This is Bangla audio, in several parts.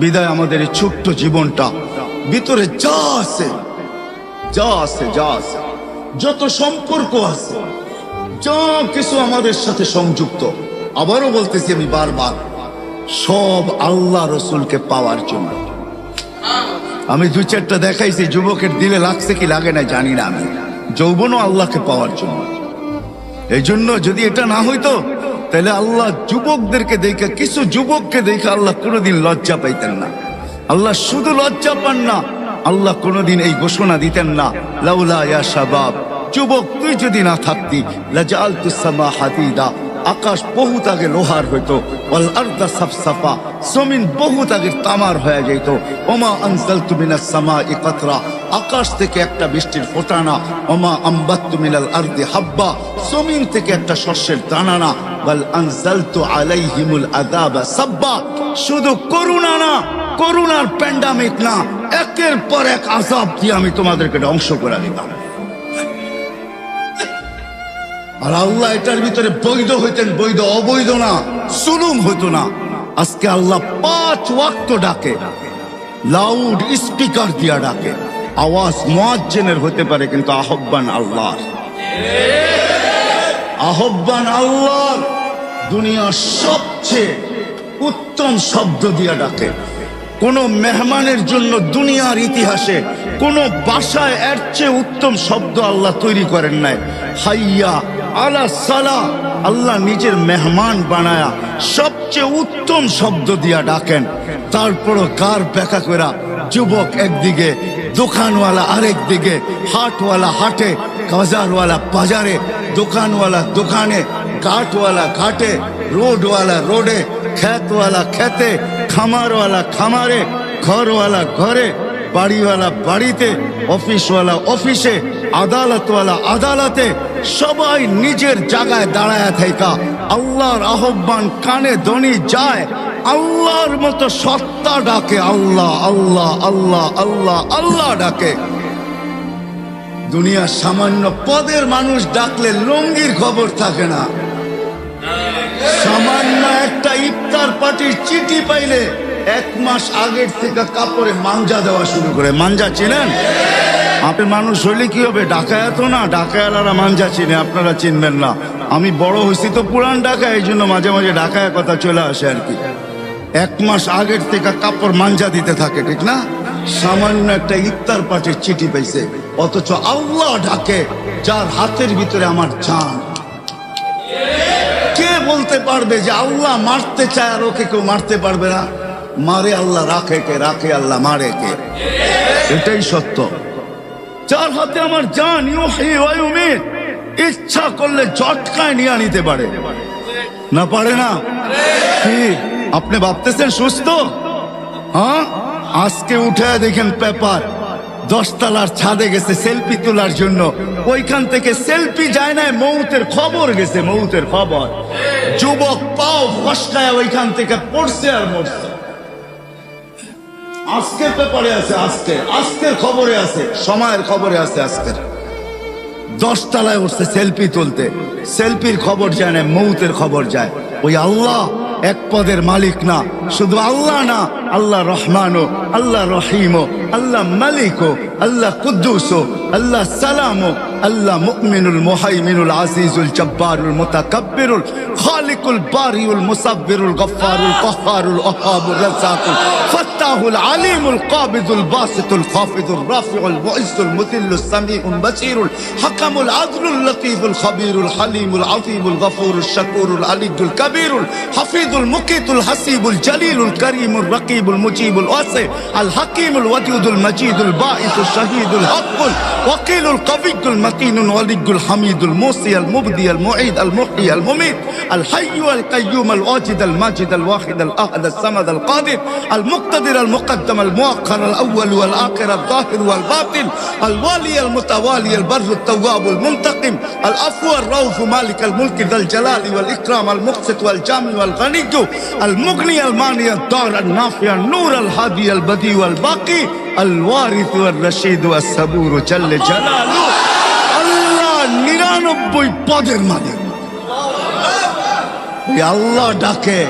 বিদায় আমাদের এই ছোট্ট জীবনটা। ভিতরে যা আছে যা আছে যা আছে, যত সম্পর্ক আছে, যা কিছু আমাদের সাথে সংযুক্ত। আবারও বলতেছি আমি বারবার, সব আল্লাহ রসুলকে পাওয়ার জন্য। আমি দু চারটা দেখাইছি, যুবকের দিলে লাগছে কি লাগে না জানি না আমি। যৌবনও আল্লাহকে পাওয়ার জন্য। এই জন্য যদি এটা না হইতো তাহলে আল্লাহ যুবকদেরকে দেখে, কিছু যুবককে দেখে আল্লাহ কোনোদিন লজ্জা পাইতেন না। আল্লাহ শুধু লজ্জা পান না, আল্লাহ কোনোদিন এই ঘোষণা দিতেন না, লাউলা ইয়া শাবাব, যুবক তুই যদি না থাকতি লাজাল তুসামা হাদিদা আকাশ বহুত আগে লোহার হইতো সাফসাফা জমিন বহুত আগে তামার হয়ে যেত ওমা আনজালতু মিনাস সামাই কাতরা, আকাশ থেকে একটা বৃষ্টির ফোটানা, ওমা আম্বাত্তু মিনাল আরদি হাব্বা, জমিন থেকে একটা শস্যের দানা না বল আনজালতু আলাইহিমুল আযাবা সাব্বা। শুধু করুণা না, করুণার প্যান্ডামিক না, একের পর এক আযাব দিয়ে আমি তোমাদেরকে ধ্বংস করে দিতাম। আর আল্লাহ এটার ভিতরে বৈধ হইতেন, বৈধ অবৈধ না, সুলুম হইতো না। আজকে আল্লাহ পাঁচ ওয়াক্ত ডাকে, লাউড স্পিকার দিয়া ডাকে। আওয়াজ মোয়াজ্জেনের হতে পারে, কিন্তু আহ্বান আল্লাহর। আহ্বান আল্লাহর, দুনিয়ার সবচেয়ে উত্তম শব্দ দিয়া ডাকে। কোন মেহমানের জন্য দুনিয়ার ইতিহাসে কোন বাসায় এর চেয়ে উত্তম শব্দ আল্লাহ তৈরি করেন নাই। হাইয়া আলা সালা, আল্লাহ নিজের মেহমান বানায়া সবচেয়ে উত্তম শব্দ দিয়া ডাকেন। তারপরও কার ব্যাখ্যা করা যুবক একদিকে, দোকানওয়ালা আরেক দিকে, হাটওয়ালা হাটে, বাজারওয়ালা বাজারে, দোকানওয়ালা দোকানে, ঘাটওয়ালা ঘাটে রোডওয়ালা রোডে খ্যাতওয়ালা খেতে খামারওয়ালা খামারে ঘরওয়ালা ঘরে বাড়িওয়ালা বাড়িতে অফিসওয়ালা অফিসে আদালতওয়ালা আদালতে সবাই নিজের জায়গায় দাঁড়ায় থাকা আল্লাহর আহ্বান কানে দনি যায় আল্লাহর মতো সত্তা ডাকে আল্লাহ আল্লাহ আল্লাহ আল্লাহ আল্লাহ ডাকে দুনিয়ার সামান্য পদের মানুষ ডাকলে লঙ্গির খবর থাকে না সামান্য একটা ইফতার পার্টির চিঠি পাইলে এক মাস আগের থেকে কাপড়ে মাঞ্জা দেওয়া শুরু করে। মাঞ্জা চিনেন? আপনি মানুষ হইলে কি হবে? ডাকায়াত না ডাকায়ালারা মাঞ্জা চিনে, আপনারা চিনবেন না। আমি বড় হয়েছি তো পুরান ঢাকা এই জন্য মাঝে মাঝে ঢাকায় কথা চলে আসে আর কি। এক মাস আগের থেকে কাপড় মাঞ্জা দিতে থাকে, ঠিক না? সামান্য একটা ইফতার পার্টির চিঠি পাইছে। অথচ আল্লাহ ডাকে, যার হাতের ভিতরে আমার জান। বলতে পারবে যে আল্লাহ মারতে চায় আর ওকে কেউ মারতে পারবে না। মারে আল্লাহ, রাখে কে? রাখে আল্লাহ, মারে কে? এটাই সত্য। যার হাতে আমার জান ইউমিত। ইচ্ছা করলে জটকায় নিয়ে নিতে পারে। না পারে না? কি? আপনি ভাবতেছেন সুস্থ? হ্যাঁ? আজকে উঠে দেখেন পেপার। দশতলার ছাদে গেছে সেলফি তোলার জন্য। ওইখান থেকে সেলফি যায় না মৌতের খবর গেছে, মৌতের খবর। যুবক পাও ফসকায় ওইখান থেকে পড়ছে আর মরছে। আজকের পেপারে আছে, আজকে। আজকের খবরে আছে, সময়ের খবরে আছে আজকের। দশতলায় উঠছে সেলফি তুলতে। সেলফির খবর যায় না, মৌতের খবর যায়। ওই আল্লাহ এক পদের মালিক না, শুধু আল্লাহ না, আল্লাহ রহমানও, আল্লাহ রহিমও, আল্লাহ মালিকও, আল্লাহ কুদ্দুসও, আল্লাহ সালামও المؤمن المهيمن العزيز الجبار المتكبر الخالق الباري المصبر الغفار القهار الأهاب الرزاق الفتاح العليم القابض الباسط الخافض الرافع المعز المذل السميع البصير الحكم العدل اللطيف الخبير الحليم العظيم الغفور الشكور العلي الكبير الحفيظ المقيت الحسيب الجليل الكريم الرقيب المجيب الواسع الحكيم الودود المجيد البائس الشهيد الحق الوكيل القوي المجيد متين الولي الحميد الموصي المبدي المعيد المحيي المميت الحي القيوم الواجد الماجد الواحد الأحد الصمد القادر المقتدر المقدم المؤخر الأول والآخر الظاهر والباطن الوالي المتوالي البر التواب المنتقم العفو الروف مالك الملك ذا الجلال والإكرام المقسط والجامع والغني المغني الماني الدار النافع النور الهادي البدي والباقي الوارث والرشيد والصبور جل جلاله নিরানব্বই পদের মালিক। ওই আল্লাহ ডাকে,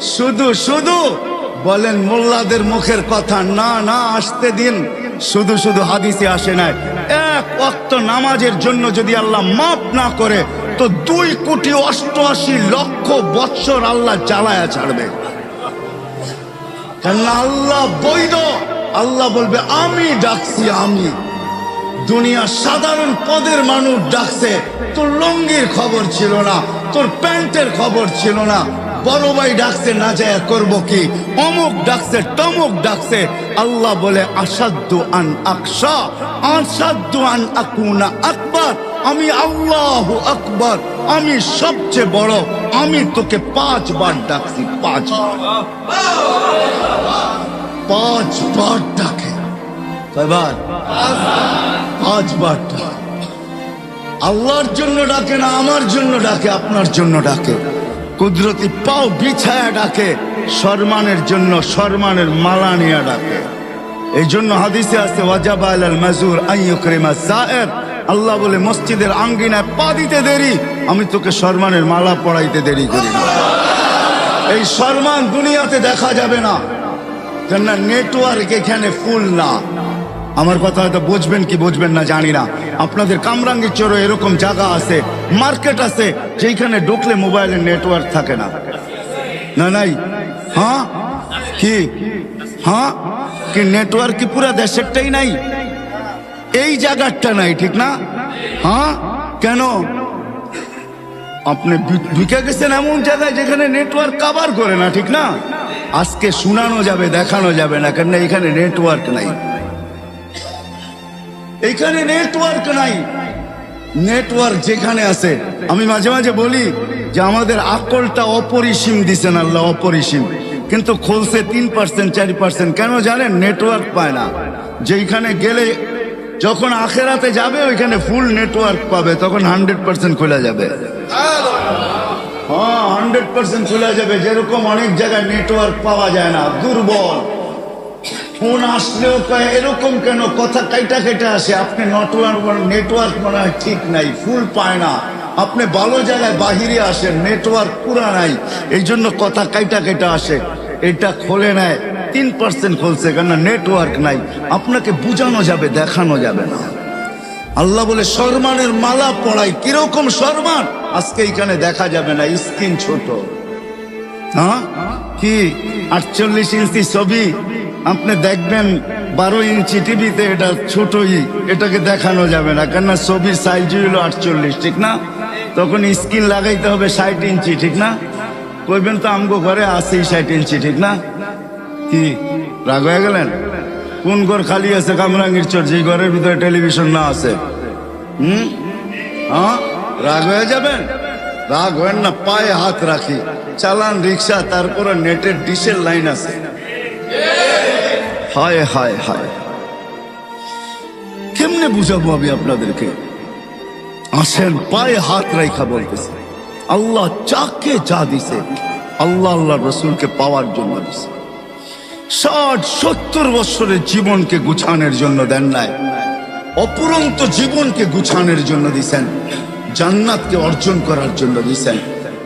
শুধু শুধু, বলেন, মোল্লাদের মুখের কথা না না আসতে দিন। শুধু শুধু হাদিসে আসে নাই। এক ওয়াক্ত নামাজের জন্য যদি আল্লাহ মাফ না করে, তো দুই কোটি অষ্টআশি লক্ষ বৎসর আল্লাহ জ্বালায়া ছাড়বে। কেননা আল্লাহ বৈধ। আল্লাহ বলবে, আমি ডাকছি, আমি। দুনিয়া সাধারণ পদের মানুষ ডাকছে। তোর লঙ্গির খবর ছিল না, তোর প্যান্টের খবর ছিল না। বড় ভাই ডাকছে, না যায়, করব কি? অমুক ডাকছে টমুক ডাকছে। আল্লাহ বলে আসাদ্দু আন আকশা আসাদ্দু আন আকুনা আকবর। আমি আল্লাহ আকবর, আমি সবচেয়ে বড়, আমি তোকে পাঁচবার ডাকছি, পাঁচবার। পাঁচবার ডাকে। কয়বার আল্লাহর জন্য ডাকে না, আমার জন্য ডাকে, আপনার জন্য ডাকে। কুদরতি পাও বিছায়া ডাকে সম্মানের জন্য সম্মানের মালা নিয়ে ডাকে। এই জন্য হাদিসে আছে, ওয়াজাবা মাজুর আইয়ুকরিমা সায়ের আল্লাহ বলে, মসজিদের আঙ্গিনায় পা দিতে দেরি, আমি তোকে সম্মানের মালা পড়াইতে দেরি করি না। এই সম্মান দুনিয়াতে দেখা যাবে না, কেননা নেটওয়ার্ক এখানে ফুল না। আমার কথা হয়তো বুঝবেন কি বুঝবেন না, জানি না। আপনাদের কামরাঙ্গি চোরো এরকম জায়গা আছে, মার্কেট আছে যেখানে ঢুকলে মোবাইলের নেটওয়ার্ক থাকে না। না, নাই? হ্যাঁ? কি? হ্যাঁ? কি নেটওয়ার্ক কি পুরা দেশেরটাই নাই? এই জায়গাটা নাই, ঠিক না? হ্যাঁ? কেন? আপনি ঢুকে গেছেন এমন জায়গায় যেখানে নেটওয়ার্ক কাভার করে না, ঠিক না? আজকে শোনানো যাবে, দেখানো যাবে না, কেন এখানে নেটওয়ার্ক নাই। এখানে নেটওয়ার্ক নাই। নেটওয়ার্ক যেখানে আছে। আমি মাঝে মাঝে বলি যে আমাদের আকলটা অপরিসীম দিছেন আল্লাহ, অপরিসীম। কিন্তু খুলছে তিন পার্সেন্ট চারি পার্সেন্ট কেন জানেন? নেটওয়ার্ক পায় না। যেখানে গেলে যখন আখেরাতে যাবে, ওইখানে ফুল নেটওয়ার্ক পাবে, তখন হান্ড্রেড পার্সেন্ট খোলা যাবে। হ্যাঁ হান্ড্রেড পার্সেন্ট খোলা যাবে। যেরকম অনেক জায়গায় নেটওয়ার্ক পাওয়া যায় না, দুর্বল। ফোন আসলেও কয়, এরকম কেন? কথা কাইটা কেটে আসে। আপনি নেটওয়ার্ক নেটওয়ার্ক মনে হয় ঠিক নাই, ফুল পায় না। আপনি ভালো জায়গায় বাহিরে আসেন নেটওয়ার্ক পুরা নাই। এই জন্য কথা কাইটা কেটে আসে। এটা খোলে নেয় তিন পার্সেন্ট খুলছে কেন নেটওয়ার্ক নাই। আপনাকে বোঝানো যাবে, দেখানো যাবে না। আল্লাহ বলে সম্মানের মালা পড়াই। কীরকম সম্মান আজকে এখানে দেখা যাবে না, স্ক্রিন ছোট। হ্যাঁ? কি? আটচল্লিশ ইঞ্চি ছবি? আপনি দেখবেন বারো ইঞ্চি টিভিতে এটা ছোটই, এটাকে দেখানো যাবে না, কেননা ছবির সাইজ হলো আটচল্লিশ, ঠিক না? তখন স্ক্রিন লাগাইতে হবে ষাট ইঞ্চি, ঠিক না? কইবেন তো আমগো ঘরে আশি ষাট ইঞ্চি, ঠিক না? কি, রাগ হয়ে গেলেন? কোন ঘর খালি আছে কামরাঙ্গির চর যে ঘরের ভিতরে টেলিভিশন না আছে? হুম? হ্যাঁ? রাগ হয়ে যাবেন? রাগ হয় না, পায়ে হাত রাখি, চালান রিক্সা, তারপরে নেটের ডিশের লাইন আছে। হায় হায় হায়। কেমনে বুঝাবো আমি আপনাদেরকে? আসেন, পায়ে হাত রাইখা বলতেছে। আল্লাহ যাকে যা দিছে, আল্লাহ আল্লাহ রসুলকে পাওয়ার জন্য দিছে। ষাট, সত্তর বছরের জীবনকে গুছানোর জন্য দেন নাই। অপুরন্ত জীবনকে গুছানোর জন্য দিছেন। জান্নাতকে অর্জন করার জন্য দিছেন।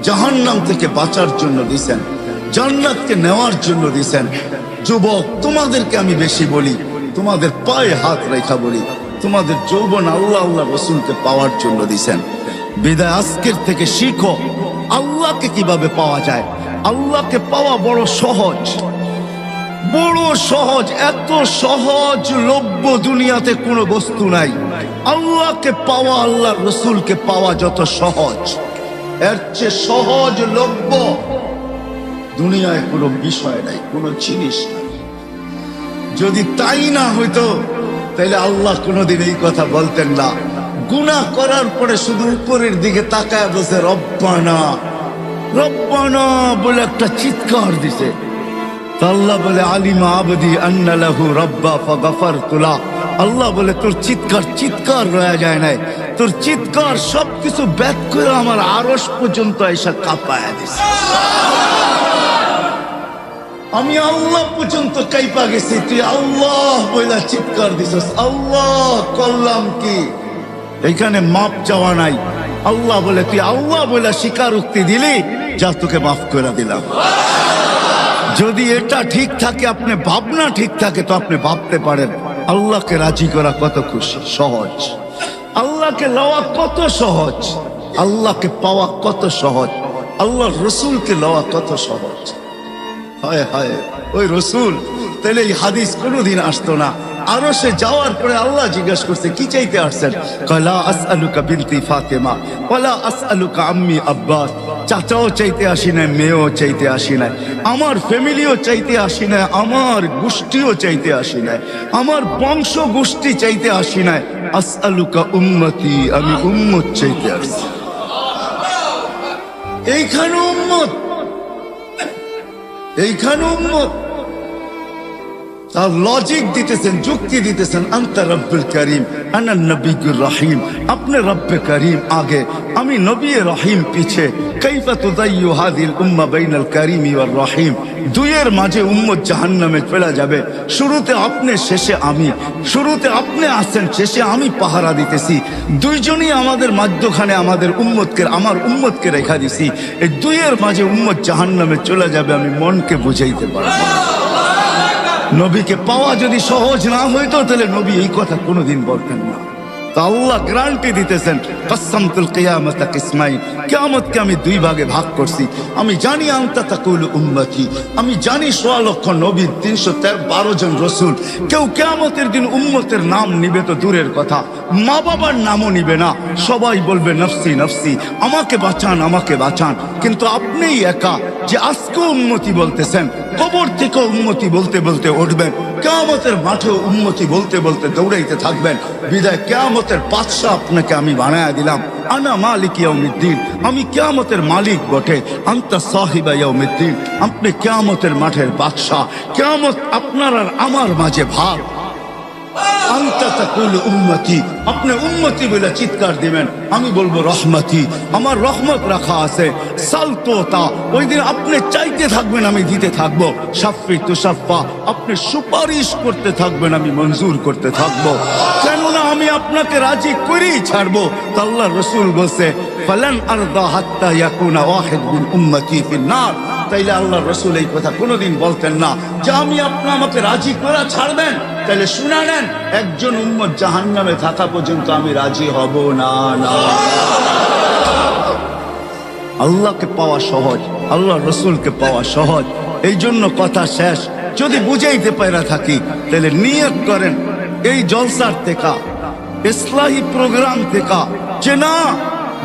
জাহান্নাম থেকে বাঁচার জন্য দিছেন। জান্নাতকে নেওয়ার জন্য দিছেন। যুবক, তোমাদেরকে আমি বেশি বলি, তোমাদের পায়ে হাত রেখা বলি, তোমাদের যৌবন আল্লাহ আল্লাহ রসুলকে পাওয়ার জন্য দিছেন। বিদায় আজকের থেকে শিখো, আল্লাহকে কীভাবে পাওয়া যায়, আল্লাহকে পাওয়া বড় সহজ। বড় সহজ, এত সহজ লভ্য দুনিয়াতে কোনো বস্তু নাই। আল্লাহকে পাওয়া, আল্লাহ রসুলকে পাওয়া যত সহজ। এর চেয়ে সহজ লভ্য দুনিয়ায় কোনো বিষয় নাই, কোনো জিনিস নাই। যদি তাই না হইতো তাহলে আল্লাহ কোনোদিন এই কথা বলতেন না। গুনাহ করার পরে শুধু উপরের দিকে তাকায় বসে রব্বানা। রব্বানা বলে একটা চিৎকার দিছে। আল্লাহ বলে, আলিমা আবদি আন্না লাহু রব্বা ফাগাফার তুলা আল্লাহ বলে, তোর চিৎকার চিৎকার রয়ে যায় নাই। তোর চিৎকার সবকিছু ব্যাক করে আমার আরস পর্যন্ত এসে কাঁপায় দিছে। আমি আল্লাহ পর্যন্ত কাইপা গেছি। তুই আল্লাহ বইলা চিৎকার দিছস। আল্লাহ করলাম কি? এখানে মাপ চাওয়া নাই। আল্লাহ বলে, তুই আল্লাহ বইলা স্বীকারোক্তি দিলি, যা তোকে মাফ করে দিলাম। যদি এটা ঠিক থাকে, আপনি ভাবনা ঠিক থাকে, তো আপনি ভাবতে পারেন, আল্লাহকে রাজি করা কত খুশি, সহজ। আল্লাহকে লওয়া কত সহজ, আল্লাহকে পাওয়া কত সহজ আল্লাহ রসুলকে লওয়া কত সহজ। হায় হায়, ওই রসুল, তাহলে এই হাদিস কোনোদিন আসতো না। আরও সে যাওয়ার পরে আল্লাহ জিজ্ঞেস করছে, কি চাইতে আসছেন? কলা আসআলুকা বিনতি ফাতেমা ওয়ালা আসআলুকা আম্মি আব্বাস, চাচাও চাইতে আসি না মেয়েও চাইতে আসি না আমার ফ্যামিলিও চাইতে আসি না আমার গোষ্ঠীও চাইতে আসি না আমার বংশ গোষ্ঠী চাইতে আসি না আসআলুকা উম্মতি, আমি উম্মত চাইতে আসছি। এইখানে উম্মত। এইখানে উম্মত লজিক দিতেছেন, যুক্তি দিতেছেন, আন্ত রব্বুল করিম, আনা নবীগুর রহিম, আপনি রব্বে করিম, আগে আমি নবী রহিম পিছে দুইয়ের মাঝে উম্মত জাহান্নামে চলে যাবে, শুরুতে আপনি, শেষে আমি, শুরুতে আপনি আসছেন, শেষে আমি পাহারা দিতেছি, দুইজনই আমাদের মাধ্যখানে আমাদের উম্মতকে, আমার উম্মতকে রেখা দিছি, এই দুইয়ের মাঝে উম্মত জাহান্নামে চলে যাবে, আমি মনকে বুঝাইতে পারব। নবীকে পাওয়া যদি সহজ না হইতো তাহলে নবী এই কথা কোনোদিন বলতেন না। আল্লাহ গ্যারান্টি দিতেছেন কসমতুল কিয়ামত কিসমাই কেয়ামতকে আমি দুই ভাগে ভাগ করছি। আমি জানি আনতা তাকুল উম্মতি, আমি জানি সোয়া লক্ষ নবী, তিনশো তের বারো জন রসুল। কেউ কেয়ামতের দিন উম্মতের নাম নিবে তো দূরের কথা, মা বাবার নামও নিবে না। সবাই বলবে, নফসি নফসি, আমাকে বাঁচান আমাকে বাঁচান। কিন্তু আপনিই একা যে আজকে উন্মতি বলতেছেন, কবর থেকে উন্মতি বলতে বলতে উঠবেন। কেয়ামতের মাঠে উন্মতি বলতে বলতে দৌড়াইতে থাকবেন। বিদায় কেয়ামতের বাদশাহ আপনাকে আমি বানায় দিলাম। আনা মালিক ইয়াউমিদ্দিন। আমি কেয়ামতের মালিক বটে। আন্তা সাহিবা ইয়াউমিদ্দিন। আপনি কেয়ামতের মাঠের বাদশাহ। কেয়ামত আপনার আর আমার মাঝে ভাগ। আপনি আমি বলব, রহমতি, আমার রহমত রাখা আছে। ওই দিন আপনি চাইতে থাকবেন, আমি দিতে থাকব। সাফি আপনি সুপারিশ করতে থাকবেন, আমি মঞ্জুর করতে থাকব। কেননা আমি আপনাকে রাজি করেই ছাড়বো। তো আল্লাহ রসুল বলছে, ফালান আরদা হাত্তা উম্মতি ফিন্নার তাইলে আল্লাহ রসুল এই কথা কোনোদিন বলতেন না। যে আমি আপনি আমাকে রাজি করা ছাড়বেন, তাইলে শুনা নেন, একজন উম্মত জাহান নামে থাকা পর্যন্ত আমি রাজি হব না না। আল্লাহকে পাওয়া সহজ, আল্লাহ রসুলকে পাওয়া সহজ। এই জন্য কথা শেষ। যদি বুঝাইতে পারা থাকি তাহলে নিয়ত করেন, এই জলসার থেকে, ইসলাহী প্রোগ্রাম থেকে। যে না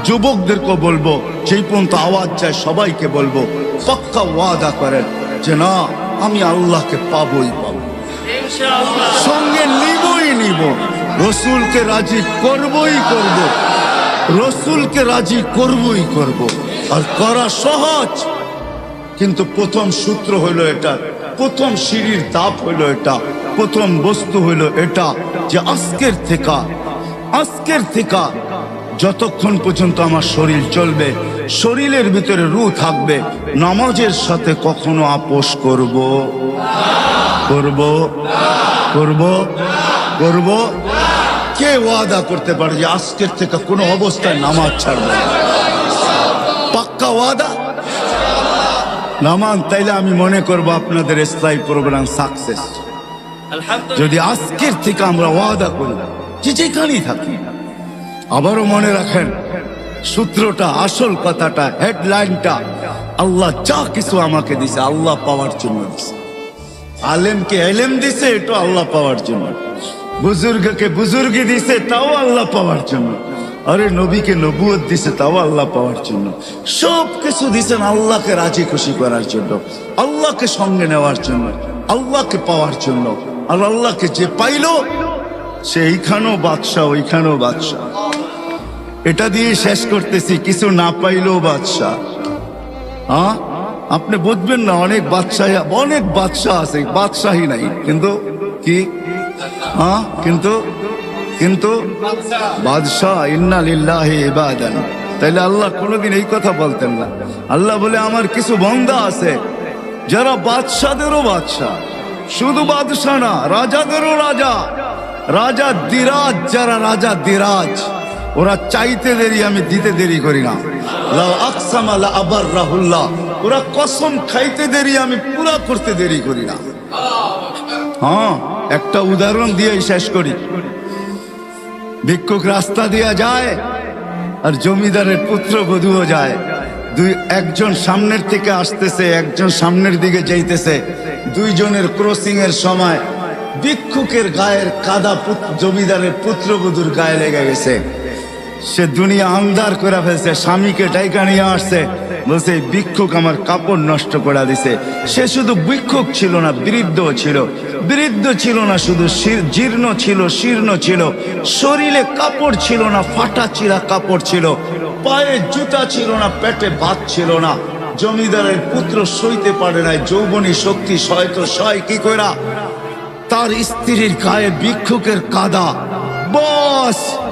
যুবকদেরকে বলব, যেই পর্যন্ত আওয়াজ যায় সবাইকে বলব, পাক্কা ওয়াদা করেন যে না, আমি আল্লাহকে পাবোই পাবো। সঙ্গে নিবই নিব। রসুলকে রাজি করবই করব। রসুলকে রাজি করবই করব। আর করা সহজ। কিন্তু প্রথম সূত্র হইল এটা, প্রথম সিঁড়ির ধাপ হইল এটা, প্রথম বস্তু হইল এটা, যে আজকের থেকে আজকের থেকে যতক্ষণ পর্যন্ত আমার শরীর চলবে শরীরের ভিতরে রু থাকবে নামাজের সাথে কখনো আপোষ করব। করব? করব? করব? কে ওয়াদা করতে পারে যে আজকের থেকে কোনো অবস্থায় নামাজ ছাড়বে না? পাক্কা ওয়াদা? নামান তাইলে আমি মনে করব আপনাদের স্থায়ী প্রোগ্রাম সাকসেস। যদি আজকের থেকে আমরা ওয়াদা করি যে যেখানেই থাকি আবারও মনে রাখেন, সূত্রটা, আসল কথাটা হেডলাইনটা আল্লাহ যা কিছু আমাকে দিছে, আল্লাহ পাওয়ার জন্য দিছে। আলেমকে এলেম দিছে এটা আল্লাহ পাওয়ার জন্য। বুজুর্গকে বুজুর্গি দিছে, তাও আল্লাহ পাওয়ার জন্য। আরে নবীকে নবুয়ত দিছে, তাও আল্লাহ পাওয়ার জন্য। সব কিছু দিছেন আল্লাহকে রাজি খুশি করার জন্য, আল্লাহকে সঙ্গে নেওয়ার জন্য, আল্লাহকে পাওয়ার জন্য। আর আল্লাহকে যে পাইলো সে এইখানেও বাদশাহ, ওইখানেও বাদশাহ। এটা দিয়ে শেষ করতেছি, কিছু না পাইলেও বাদশাহ। হ্যাঁ? আপনি বুঝবেন না, অনেক বাদশাহ অনেক বাদশাহ আছে, বাদশাহী নাই। কিন্তু কি? হ্যাঁ? কিন্তু কিন্তু বাদশাহ তাইলে আল্লাহ কোনোদিন এই কথা বলতেন না। আল্লাহ বলে, আমার কিছু বন্দা আছে, যারা বাদশাদেরও বাদশাহ। শুধু বাদশাহ না, রাজাদেরও রাজা। রাজা দিরাজ, যারা রাজা দিরাজ। ওরা চাইতে দেরি, আমি দিতে দেরি করি না। লাউ আকসামা লা আবাররাহুল্লাহ ওরা কসম খাইতে দেরি, আমি পুরা করতে দেরি করি না। হ্যাঁ একটা উদাহরণ দিয়ে শেষ করি। ভিক্ষুক রাস্তা দিয়া যায় আর জমিদারের পুত্র বধুও যায়। দুই, একজন সামনের থেকে আসতেছে, একজন সামনের দিকে যাইতেছে। দুইজনের ক্রসিং এর সময় ভিক্ষুকের গায়ের কাদা জমিদারের পুত্রবধূর গায়ে লেগে গেছে। সে দুনিয়া আন্দার করে ফেলছে, স্বামীকে ডাইকা নিয়ে আসছে। বলছে, "এই ভিক্ষুক আমার কাপড় নষ্ট করে দিছে। সে শুধু ভিক্ষুক ছিল না, বৃদ্ধ ছিল। বৃদ্ধ ছিল না শুধু জীর্ণ ছিল, শীর্ণ ছিল। শরীরে কাপড় ছিল না, ফাটা চিরা কাপড় ছিল। পায়ে জুতা ছিল না, পেটে ভাত ছিল না। জমিদারের পুত্র সইতে পারে না যৌবনী শক্তি সয়ত সয় কি কইরা? তার স্ত্রীর গায়ে ভিক্ষুকের কাদা। বস!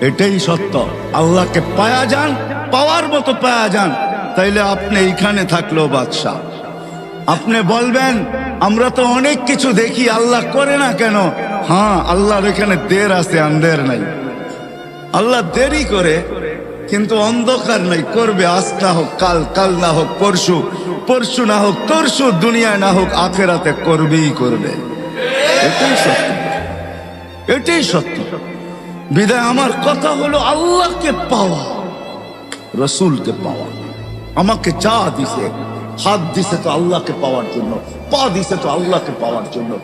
এটাই সত্য। আল্লাহকে পায়া যান, পাওয়ার মতো পায়া যান। তাইলে আপনি এইখানে থাকল বাদশাহ। আপনি বলবেন, আমরা তো অনেক কিছু দেখি, আল্লাহ করে না কেন? হ্যাঁ আল্লাহর এখানে দের আছে আন্দের নাই। আল্লাহ দেরি করে, কিন্তু অন্ধকার নাই। করবে আজ না হোক, কাল কাল না হোক, পরশু। পরশু না হোক, তরশু দুনিয়ায় না হোক, আখেরাতে করবেই করবে। এটাই সত্য। এটাই সত্য। বিদায় আমার কথা হলো আল্লাহকে পাওয়া, রসুলকে পাওয়া। আমাকে চা দিছে, হাত দিছে তো আল্লাহকে পাওয়ার জন্য, পা দিছে তো আল্লাহকে পাওয়ার জন্য।